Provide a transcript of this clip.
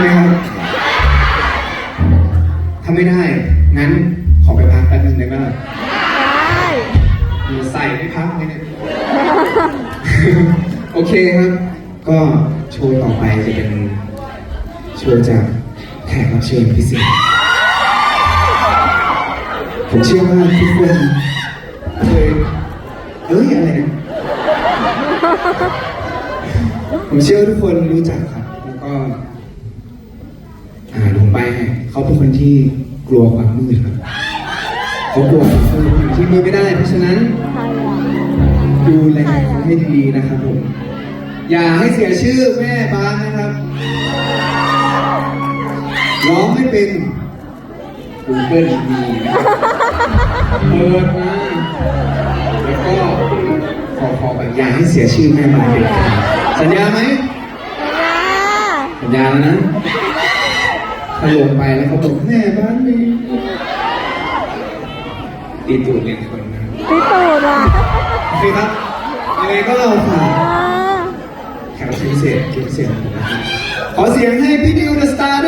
ไหมครับ ถ้าไม่ได้ งั้นขอไปพักแป๊บนึงได้ไหมล่ะได้มีใส่ไม่พักเลยเนี่ย โอเคครับ ก็โชว์ต่อไปจะเป็น โชว์จากแขกรับเชิญพิเศษ ผมเชื่อว่าทุกคนเคยเอ้ยอะไรนะ ผมเชื่อว่าทุกคนรู้จักครับ แล้วก็ อ่าลงไปให้เขาเป็นคนที่กลัวความมืดครับเขากลัวความมืดอยู่ที่มืดไม่ได้ เพราะฉะนั้นใครอะดูแลเขาให้ดีนะครับผมอย่าให้เสียชื่อแม่บ้านนะครับร้องไม่เป็น Google มีนะครับเปิดมาแล้วก็ขอขอแบบอย่าให้เสียชื่อแม่บ้านเป็นการสัญญาไหมสัญญาแล้วนะ ถ้าลงไปแล้วเขาบอกแม่บ้านมีตีตูดเรียนคนนะครับพี่ตูนอะโอเคครับยังไงก็เราฝากอ่าแขกรับเชิญพิเศษพิเศษของผมนะครับขอเสียงให้พี่ดิวเดอะสตาร์ด้วยครับ